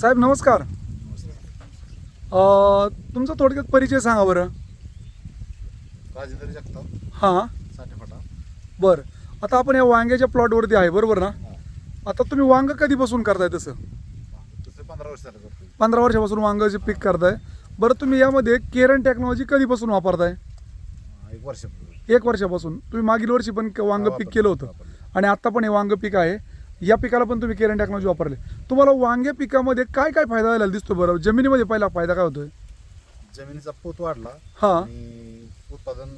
साहेब नमस्कार. अ, तुमचा थोडक्यात परिचय सांगा बरं. राजेंद्र जगताप. हां. साठेफाटा बरं. आता आपण या वांग्याच्या प्लॉटवरती आहे बरोबर ना? आता तुम्ही वांग कधीपासून करताय तसं? तसं पंधरा वर्ष झालं करतो पंधरा वर्षापासून वांगाचे पीक करताय. बरं तुम्ही यामध्ये केरन टेक्नॉलॉजी कधीपासून वापरताय? एक वर्ष एक वर्षापासून. तुम्ही मागील वर्षी पण क- वांग पीक केलं होतं. आणि आत्ता पण हे वांग पीक आहे. या पिकाला पण तुम्ही केरन टेक्नॉलॉजी वापरले. तुम्हाला वांगे पिकामध्ये काय काय फायदा झालेला दिसतो बरं? जमिनीमध्ये पहिला फायदा काय होतोय? जमिनीचा पोत वाढला हा. आणि उत्पादन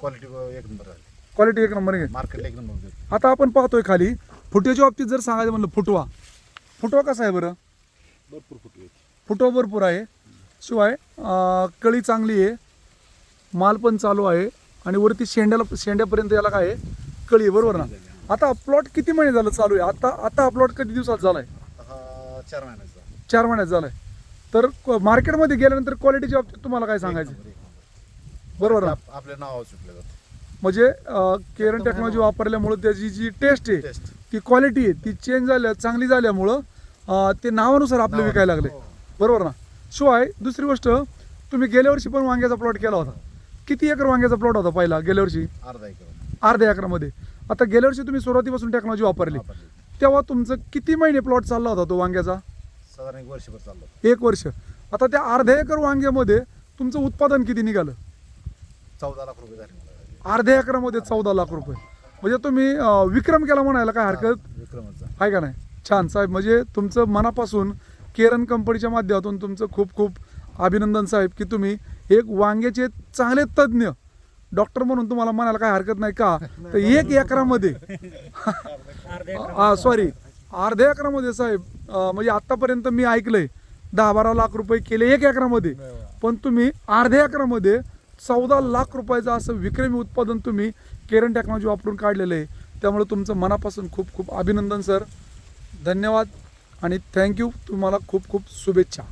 क्वालिटी एक नंबर झाली क्वालिटी एक नंबर आहे. मार्केटला एक नंबर आता आपण पाहतोय खाली फुटव्याच्या बाबतीत जर सांगायचं म्हणलं फुटवा. फुटवा कसा आहे बरं? भरपूर फुटवे. फुटवा भरपूर आहे. शिवाय अं, कळी चांगली आहे. माल पण चालू आहे. आणि वरती शेंड्याला शेंड्यापर्यंत याला काय आहे? कळी आहे बरोबर ना? आता प्लॉट किती महिने झालं चालू आहे? आता आता प्लॉट किती दिवसात झाला आहे हा चार महिन्याचा चार महिन्यात झाला आहे तर क- मार्केटमध्ये गेल्यानंतर क्वालिटीच्या बाबतीत तुम्हाला काय सांगायचं? नंबर, एक नंबर. बरोबर ना? आप- आपल्या नावावर सुटलं जातं. म्हणजे केरन टेक्नॉलॉजी वापरल्यामुळं त्याची जी टेस्ट आहे टेस्ट ती क्वालिटी आहे ती चेंज झाल्या चांगली झाल्यामुळं अं, ते नावानुसार आपलं विकायला लागले. हो. बरोबर ना? शिवाय दुसरी गोष्ट तुम्ही गेल्या वर्षी पण वांग्याचा प्लॉट केला होता. किती एकर वांग्याचा प्लॉट होता पहिला गेल्या वर्षी? अर्धा एकर. अर्ध्या एकरामध्ये. आता गेल्या वर्षी तुम्ही सुरुवातीपासून टेक्नॉलॉजी वापरली. वापरली. तेव्हा तुमचं किती महिने प्लॉट चालला होता तो वांग्याचा? साधारण एक वर्षभर चाललं एक वर्ष. आता त्या अर्ध्या एकर वांग्यामध्ये तुमचं उत्पादन किती निघालं? चौदा लाख रुपये झाले. मला अर्ध्या एकरामध्ये चौदा लाख रुपये. म्हणजे तुम्ही अं, विक्रम केला म्हणायला काय हरकत? विक्रमचा. आहे का नाही? छान साहेब म्हणजे तुमचं मनापासून केरन कंपनीच्या माध्यमातून तुमचं खूप खूप अभिनंदन साहेब की तुम्ही एक वांग्याचे चांगले तज्ज्ञ डॉक्टर म्हणून तुम्हाला म्हणायला काय हरकत नाही का? तर एक एकरामध्ये. सॉरी अर्ध्या एकरामध्ये साहेब म्हणजे आतापर्यंत मी ऐकलंय दहा बारा लाख रुपये केले एक एकरामध्ये. पण तुम्ही अर्ध्या एकरामध्ये चौदा लाख रुपयाचं असं विक्रमी उत्पादन तुम्ही केरन टेक्नॉलॉजी वापरून काढलेलं आहे. त्यामुळे तुमचं मनापासून खूप खूप अभिनंदन सर. धन्यवाद आणि थँक्यू तुम्हाला खूप खूप शुभेच्छा.